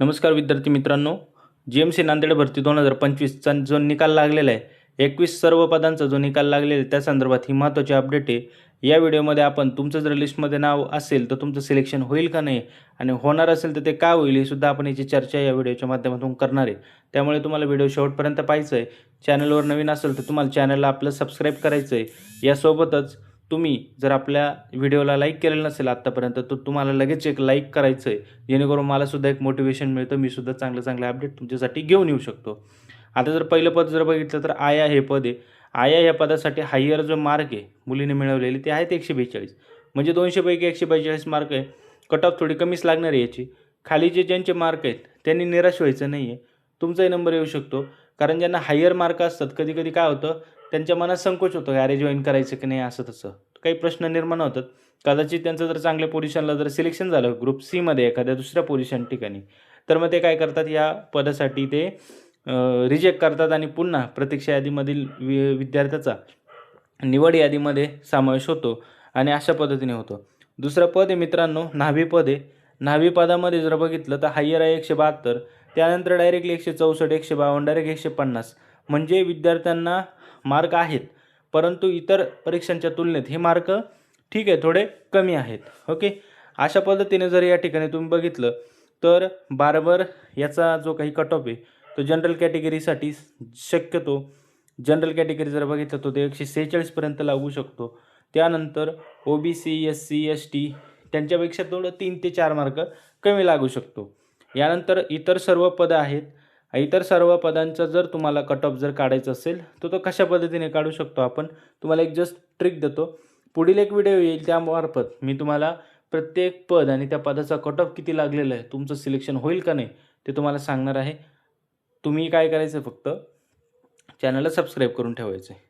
नमस्कार विद्यार्थी मित्रांनो जी एम सी नांदेड भरती दोन हजार पंचवीसचा जो निकाल लागलेला आहे एकवीस सर्व पदांचा जो निकाल लागलेला आहे त्या संदर्भात ही महत्त्वाची अपडेट आहे. या व्हिडिओमध्ये आपण तुमचं जर लिस्टमध्ये नाव असेल तर तुमचं सिलेक्शन होईल का नाही आणि होणार असेल तर ते का होईल हे सुद्धा आपण याची चर्चा या व्हिडिओच्या माध्यमातून करणार आहे. त्यामुळे तुम्हाला व्हिडिओ शेवटपर्यंत पाहायचं आहे. चॅनलवर नवीन असेल तर तुम्हाला चॅनलला आपलं सबस्क्राईब करायचं आहे. यासोबतच तुम्ही जर आपल्या व्हिडिओला लाईक केलेलं नसेल आत्तापर्यंत तर तुम्हाला लगेच एक लाईक करायचं आहे जेणेकरून मला सुद्धा एक मोटिवेशन मिळतं मी सुद्धा चांगलं चांगलं अपडेट तुमच्यासाठी घेऊन येऊ शकतो. आता जर पहिलं पद जर बघितलं तर आया हे पद आहे. आया या पदासाठी हायर जो मार्क आहे मुलीने मिळवलेले ते आहेत एकशे बेचाळीस म्हणजे दोनशेपैकी एकशे बेचाळीस मार्क आहे. कट ऑफ थोडी कमीच लागणार आहे याची. खाली जे ज्यांचे मार्क आहेत त्यांनी निराश व्हायचं नाही आहे तुमचाही नंबर येऊ शकतो. कारण ज्यांना हायर मार्क असतात कधी कधी काय होतं त्यांच्या मनात संकोच होतो अरे जॉईन करायचं की नाही असं तसं. काही प्रश्न निर्माण होतात. कदाचित त्यांचं जर चांगल्या पोझिशनला जर सिलेक्शन झालं ग्रुप सीमध्ये एखाद्या दुसऱ्या पोझिशन ठिकाणी तर मग ते काय करतात या पदासाठी ते रिजेक्ट करतात आणि पुन्हा प्रतीक्षा यादीमधील वि विद्यार्थ्याचा निवड यादीमध्ये समावेश होतो आणि अशा पद्धतीने होतो. दुसरं पद आहे मित्रांनो न्हावी पद आहे. न्हावी पदामध्ये जर बघितलं तर हायर आहे एकशे बहात्तर त्यानंतर डायरेक्टली एकशे चौसष्ट एकशे बावन्न डायरेक्ट एकशे पन्नास. म्हणजे विद्यार्थ्यांना मार्क आहेत. परंतु इतर परीक्षांच्या तुलनेत हे मार्क ठीक आहे थोडे कमी आहेत. ओके अशा पद्धतीने जर या ठिकाणी तुम्ही बघितलं तर बारबर याचा जो काही कट ऑफ आहे तो जनरल कॅटेगरीसाठी शक्यतो जनरल कॅटेगरी जर बघितलं तर ते एकशे सेहेचाळीसपर्यंत लागू शकतो. त्यानंतर O B C S C S T त्यांच्यापेक्षा थोडं तीन ते चार मार्क कमी लागू शकतो. यानंतर इतर सर्व पदं आहेत. इतर सर्व पदांचा जर तुम्हाला कट ऑफ जर काढायचा असेल तर तो कशा पद्धतीने काढू शकतो आपण? तुम्हाला एक जस्ट ट्रिक देतो. पुढील एक व्हिडिओ येईल त्यामार्फत मी तुम्हाला प्रत्येक पद आणि त्या पदाचा कट ऑफ किती लागलेला आहे तुमचं सिलेक्शन होईल का नाही ते तुम्हाला सांगणार आहे. तुम्ही काय करायचं फक्त चॅनलला सबस्क्राईब करून ठेवायचं आहे.